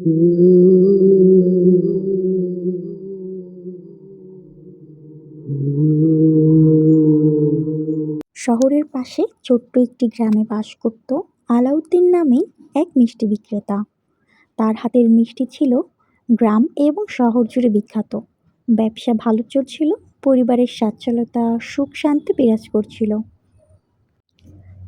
শহরের পাশে ছোট্ট একটি গ্রামে বাস করত আলাউদ্দিন নামে এক মিষ্টি বিক্রেতা। তার হাতের মিষ্টি ছিল গ্রাম এবং শহর জুড়ে বিখ্যাত। ব্যবসা ভালো চলছিল, পরিবারের সচ্ছলতা, সুখ শান্তি বিরাজ করছিল।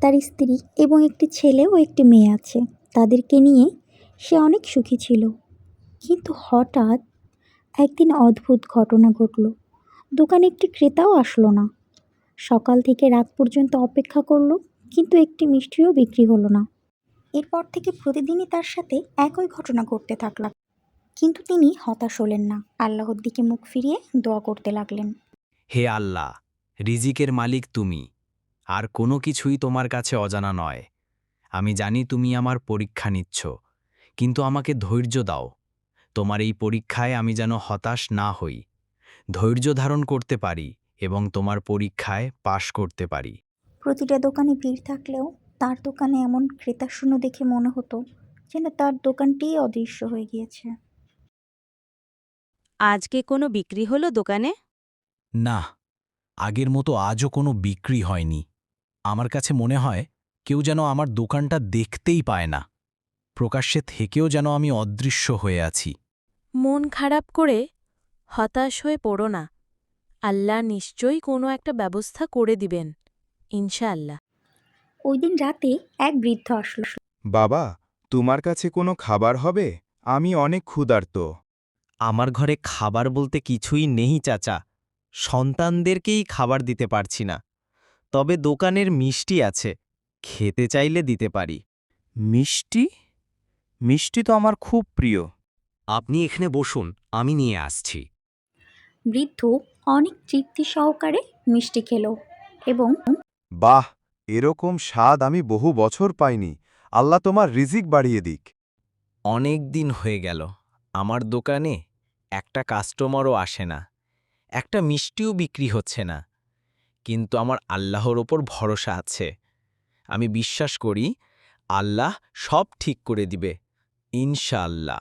তার স্ত্রী এবং একটি ছেলে ও একটি মেয়ে আছে। তাদেরকে নিয়ে সে অনেক সুখী ছিল। কিন্তু হঠাৎ একদিন অদ্ভুত ঘটনা ঘটল। দোকানে একটি ক্রেতাও আসলো না। সকাল থেকে রাত পর্যন্ত অপেক্ষা করল, কিন্তু একটি মিষ্টিও বিক্রি হলো না। এরপর থেকে প্রতিদিনই তার সাথে একই ঘটনা ঘটতে থাকল। কিন্তু তিনি হতাশ হলেন না। আল্লাহর দিকে মুখ ফিরিয়ে দোয়া করতে লাগলেন। হে আল্লাহ, রিজিকের মালিক তুমি। আর কোনো কিছুই তোমার কাছে অজানা নয়। আমি জানি তুমি আমার পরীক্ষা নিচ্ছ। কিন্তু আমাকে ধৈর্য দাও। তোমার এই পরীক্ষায় আমি যেন হতাশ না হই। ধৈর্য ধারণ করতে পারি এবং তোমার পরীক্ষায় পাশ করতে পারি। প্রতিটা দোকানে ভিড় থাকলেও তার দোকানে এমন ক্রেতা শূন্য দেখে মনে হতো যেন তার দোকানটিই অদৃশ্য হয়ে গিয়েছে। আজকে কোনো বিক্রি হলো দোকানে? না আগের মতো আজও কোনো বিক্রি হয়নি। আমার কাছে মনে হয় কেউ যেন আমার দোকানটা দেখতেই পায় না। প্রকাশ্যে থেকেও যেন আমি অদৃশ্য হয়ে আছি। মন খারাপ করে হতাশ হয়ে পড়ো না। আল্লাহ নিশ্চয়ই কোনো একটা ব্যবস্থা করে দিবেন ইনশাআল্লাহ। ওই দিন রাতে এক বৃদ্ধ আসলো। বাবা তোমার কাছে কোনো খাবার হবে? আমি অনেক ক্ষুধার্ত। আমার ঘরে খাবার বলতে কিছুই নেই চাচা। সন্তানদেরকেই খাবার দিতে পারছি না। তবে দোকানের মিষ্টি আছে। খেতে চাইলে দিতে পারি। মিষ্টি? মিষ্টি তো আমার খুব প্রিয়। আপনি এখানে বসুন আমি নিয়ে আসছি। বৃদ্ধ অনেক তৃপ্তি সহকারে মিষ্টি খেলো এবং বাহ এরকম স্বাদ আমি বহু বছর পাইনি। আল্লাহ তোমার রিজিক বাড়িয়ে দিক। অনেক দিন হয়ে গেল আমার দোকানে একটা কাস্টমারও আসে না একটা মিষ্টিও বিক্রি হচ্ছে না। কিন্তু আমার আল্লাহর ওপর ভরসা আছে। আমি বিশ্বাস করি আল্লাহ সব ঠিক করে দিবে। ইনশাআল্লাহ।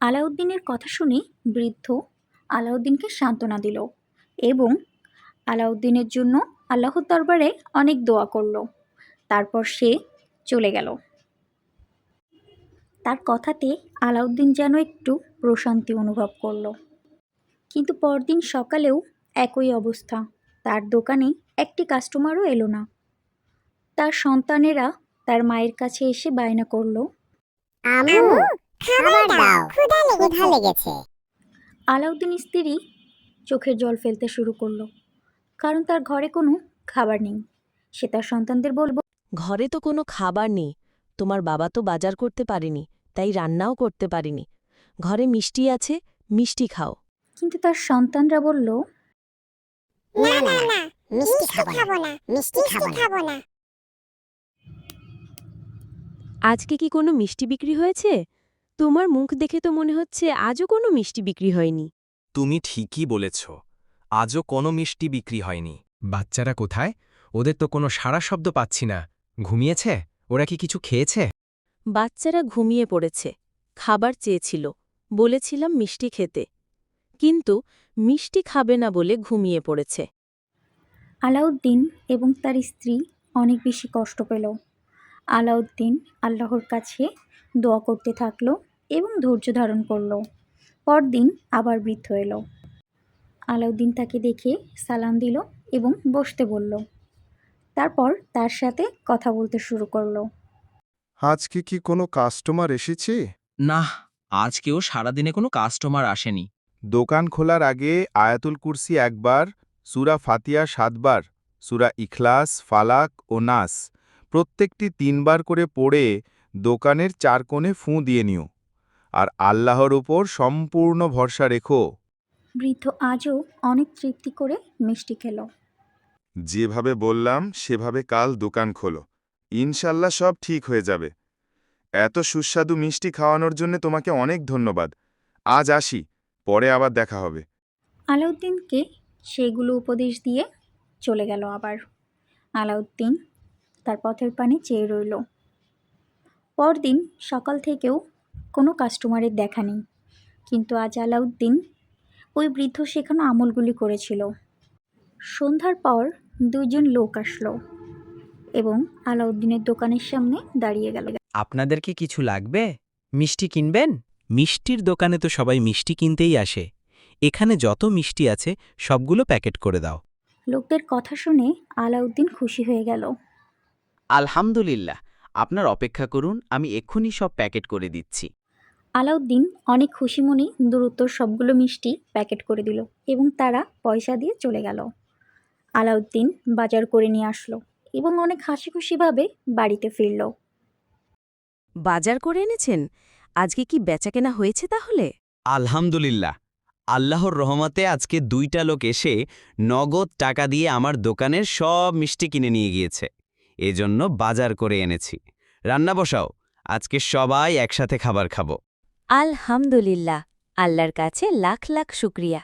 আলাউদ্দিনের কথা শুনে বৃদ্ধ আলাউদ্দিনকে সান্ত্বনা দিল এবং আলাউদ্দিনের জন্য আল্লাহর দরবারে অনেক দোয়া করল। তারপর সে চলে গেল। তার কথাতে আলাউদ্দিন যেন একটু প্রশান্তি অনুভব করল। কিন্তু পরদিন সকালেও একই অবস্থা। তার দোকানে একটি কাস্টমারও এলো না। তার সন্তানেরা তার মায়ের কাছে এসে বায়না করল আম্মু খাবার দাও। ক্ষুধা লেগে লেগেছে। আলাউদ্দিন স্ত্রী চোখের জল ফেলতে শুরু করল। কারণ তার ঘরে কোনো খাবার নেই। সে তার সন্তানদের বলব ঘরে তো কোনো খাবার নেই। তোমার বাবা তো বাজার করতে পারেনি তাই রান্নাও করতে পারেনি। ঘরে মিষ্টি আছে মিষ্টি খাও। কিন্তু তার সন্তানরা বলল না না না। মিষ্টি খাব না। মিষ্টি খাব না। আজকে কি কোনো মিষ্টি বিক্রি হয়েছে? তোমার মুখ দেখে তো মনে হচ্ছে আজও কোনো মিষ্টি বিক্রি হয়নি। তুমি ঠিকই বলেছ আজও কোনো মিষ্টি বিক্রি হয়নি। বাচ্চারা কোথায়? ওদের তো কোনো সাড়া শব্দ পাচ্ছি না। ঘুমিয়েছে? ওরা কি কিছু খেয়েছে? বাচ্চারা ঘুমিয়ে পড়েছে খাবার চেয়েছিল বলেছিলাম মিষ্টি খেতে। কিন্তু মিষ্টি খাবে না বলে ঘুমিয়ে পড়েছে। আলাউদ্দিন এবং তার স্ত্রী অনেক বেশি কষ্ট পেল। আলাউদ্দিন আল্লাহর কাছে দোয়া করতে থাকল এবং ধৈর্য ধারণ করল। পরদিন আবার বৃদ্ধ এলো। আলাউদ্দিন তাকে দেখে সালাম দিল এবং বসতে বলল। তারপর তার সাথে কথা বলতে শুরু করল। আজকে কি কোনো কাস্টমার এসেছে? না আজকেও সারাদিনে কোনো কাস্টমার আসেনি। দোকান খোলার আগে আয়াতুল কুরসি একবার সুরা ফাতিয়া সাতবার সুরা ইখলাস ফালাক ও নাস। প্রত্যেকটি তিনবার করে পড়ে দোকানের চার কোণে ফুঁ দিয়ে নিও আর আল্লাহর উপর সম্পূর্ণ ভরসা রেখো। বৃদ্ধ আজও অনেক তৃপ্তি করে মিষ্টি খেলো। যেভাবে বললাম সেভাবে কাল দোকান খোলো। ইনশাল্লাহ সব ঠিক হয়ে যাবে। এত সুস্বাদু মিষ্টি খাওয়ানোর জন্য তোমাকে অনেক ধন্যবাদ। আজ আসি পরে আবার দেখা হবে। আলাউদ্দিনকে সেগুলো উপদেশ দিয়ে চলে গেল আবার। আলাউদ্দিন তার পথের পানে চেয়ে রইল। পরদিন সকাল থেকেও কোনো কাস্টমারের দেখা নেই। কিন্তু আজ আলাউদ্দিন ওই বৃদ্ধ শেখানো আমলগুলি করেছিল। সন্ধ্যার পর দুইজন লোক আসলো এবং আলাউদ্দিনের দোকানের সামনে দাঁড়িয়ে গেল। আপনাদের কি কিছু লাগবে? মিষ্টি কিনবেন? মিষ্টির দোকানে তো সবাই মিষ্টি কিনতেই আসে। এখানে যত মিষ্টি আছে সবগুলো প্যাকেট করে দাও। লোকদের কথা শুনে আলাউদ্দিন খুশি হয়ে গেল। আলহামদুলিল্লাহ আপনার অপেক্ষা করুন আমি এক্ষুনি সব প্যাকেট করে দিচ্ছি। আলাউদ্দিন অনেক খুশি মনে দ্রুত সবগুলো মিষ্টি প্যাকেট করে দিল এবং তারা পয়সা দিয়ে চলে গেল। আলাউদ্দিন বাজার করে নিয়ে আসলো এবং অনেক হাসি খুশিভাবে বাড়িতে ফিরল। বাজার করে এনেছেন? আজকে কি বেচাকেনা হয়েছে তাহলে? আলহামদুলিল্লাহ আল্লাহর রহমতে আজকে দুইটা লোক এসে নগদ টাকা দিয়ে আমার দোকানের সব মিষ্টি কিনে নিয়ে গিয়েছে। এজন্য বাজার করে এনেছি। রান্না বসাও আজকে সবাই একসাথে খাবার খাব। আলহামদুলিল্লাহ আল্লাহর কাছে লাখ লাখ শুক্রিয়া।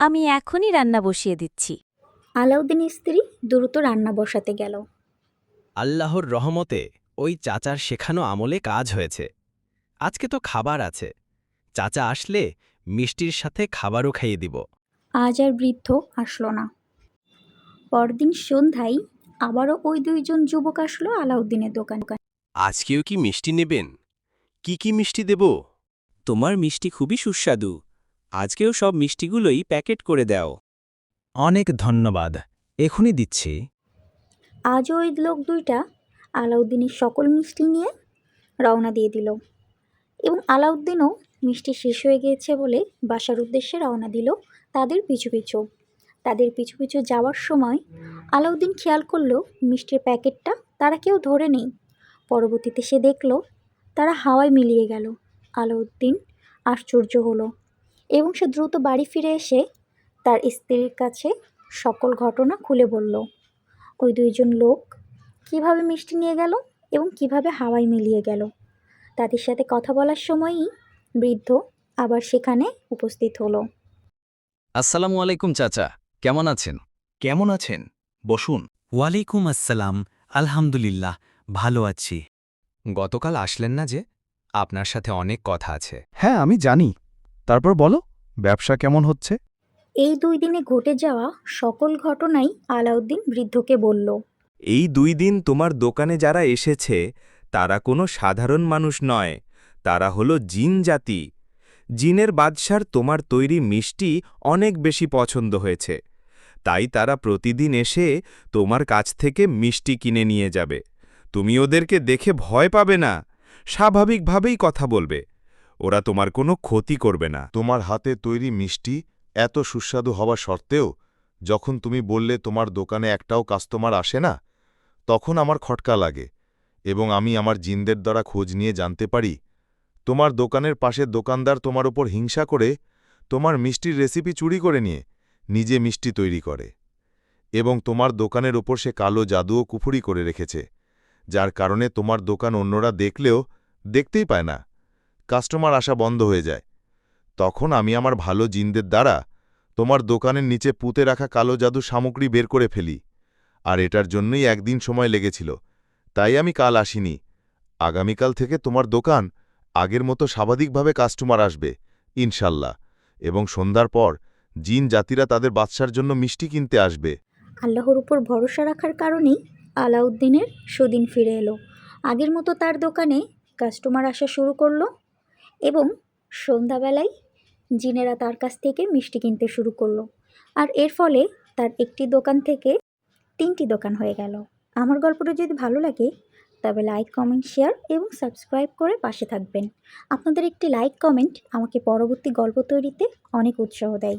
আমি এখনই রান্না বসিয়ে দিচ্ছি। আলাউদ্দিন স্ত্রী দ্রুত রান্না বসাতে গেল। আল্লাহর রহমতে ওই চাচার শেখানো আমলে কাজ হয়েছে। আজকে তো খাবার আছে। চাচা আসলে মিষ্টির সাথে খাবারও খাইয়ে দিব। আজ আর বৃদ্ধ আসলো না। পরদিন সন্ধ্যায় আবারও ওই দুইজন যুবক আসলো আলাউদ্দিনের দোকান। আজকেও কি মিষ্টি নেবেন? কি কি মিষ্টি দেব? তোমার মিষ্টি খুবই সুস্বাদু। আজকেও সব মিষ্টিগুলোই প্যাকেট করে দাও। অনেক ধন্যবাদ। এখনই দিচ্ছি। আজও ওই লোক দুইটা আলাউদ্দিনের সকল মিষ্টি নিয়ে রওনা দিয়ে দিল। এবং আলাউদ্দিনও মিষ্টি শেষ হয়ে গিয়েছে বলে বাসার উদ্দেশ্যে রওনা দিল তাদের পিছু পিছু। তাদের পিছু পিছু যাওয়ার সময় আলাউদ্দিন খেয়াল করল, মিষ্টির প্যাকেটটা তারা কেউ ধরে নেই। পরবর্তীতে সে দেখল, তারা হাওয়ায় মিলিয়ে গেল। আলাউদ্দিন আশ্চর্য হলো এবং সে দ্রুত বাড়ি ফিরে এসে তার স্ত্রীর কাছে সকল ঘটনা খুলে বলল, ওই দুইজন লোক কীভাবে মিষ্টি নিয়ে গেল এবং কীভাবে হাওয়ায় মিলিয়ে গেল? তাদের সাথে কথা বলার সময়ই বৃদ্ধ আবার সেখানে উপস্থিত হলো। আসসালামু আলাইকুম চাচা। কেমন আছেন? কেমন আছেন? বসুন। ওয়ালাইকুম আসসালাম। আলহামদুলিল্লাহ ভালো আছি। গতকাল আসলেন না যে? আপনার সাথে অনেক কথা আছে। হ্যাঁ আমি জানি। তারপর বলো ব্যবসা কেমন হচ্ছে? এই দুই দিনে ঘটে যাওয়া সকল ঘটনাই আলাউদ্দিন বৃদ্ধকে বলল। এই দুই দিন তোমার দোকানে যারা এসেছে তারা কোনো সাধারণ মানুষ নয়। তারা হলো জিন জাতি। জিনের বাদশার তোমার তৈরি মিষ্টি অনেক বেশি পছন্দ হয়েছে। তাই তারা প্রতিদিন এসে তোমার কাছ থেকে মিষ্টি কিনে নিয়ে যাবে। তুমি ওদেরকে দেখে ভয় পাবে না, স্বাভাবিকভাবেই কথা বলবে। ওরা তোমার কোনো ক্ষতি করবে না। তোমার হাতে তৈরি মিষ্টি এত সুস্বাদু হওয়া সত্ত্বেও যখন তুমি বললে তোমার দোকানে একটাও কাস্টমার আসে না, তখন আমার খটকা লাগে এবং আমি আমার জিনদের দ্বারা খোঁজ নিয়ে জানতে পারি, তোমার দোকানের পাশের দোকানদার তোমার ওপর হিংসা করে তোমার মিষ্টির রেসিপি চুরি করে নিয়ে নিজে মিষ্টি তৈরি করে। এবং তোমার দোকানের ওপর সে কালো জাদুও কুফুরি করে রেখেছে, যার কারণে তোমার দোকান অন্যরা দেখলেও দেখতেই পায় না। কাস্টমার আসা বন্ধ হয়ে যায়। তখন আমি আমার ভালো জিনদের দ্বারা তোমার দোকানের নিচে পুঁতে রাখা কালো জাদু সামগ্রী বের করে ফেলি। আর এটার জন্যই একদিন সময় লেগেছিল। তাই আমি কাল আসিনি। আগামীকাল থেকে তোমার দোকান আগের মতো স্বাভাবিকভাবে কাস্টমার আসবে, ইনশাল্লাহ। এবং সন্ধ্যার পর জিন জাতিরা তাদের বাচ্চার জন্য মিষ্টি কিনতে আসবে। আল্লাহর উপর ভরসা রাখার কারণেই আলাউদ্দিনের সুদিন ফিরে এলো। আগের মতো তার দোকানে কাস্টমার আসা শুরু করল এবং সন্ধ্যাবেলায় জিনেরা তার কাছ থেকে মিষ্টি কিনতে শুরু করল। আর এর ফলে তার একটি দোকান থেকে তিনটি দোকান হয়ে গেল। আমার গল্পটা যদি ভালো লাগে, তবে লাইক, কমেন্ট, শেয়ার এবং সাবস্ক্রাইব করে পাশে থাকবেন। আপনাদের একটি লাইক, কমেন্ট আমাকে পরবর্তী গল্প তৈরিতে অনেক উৎসাহ দেয়।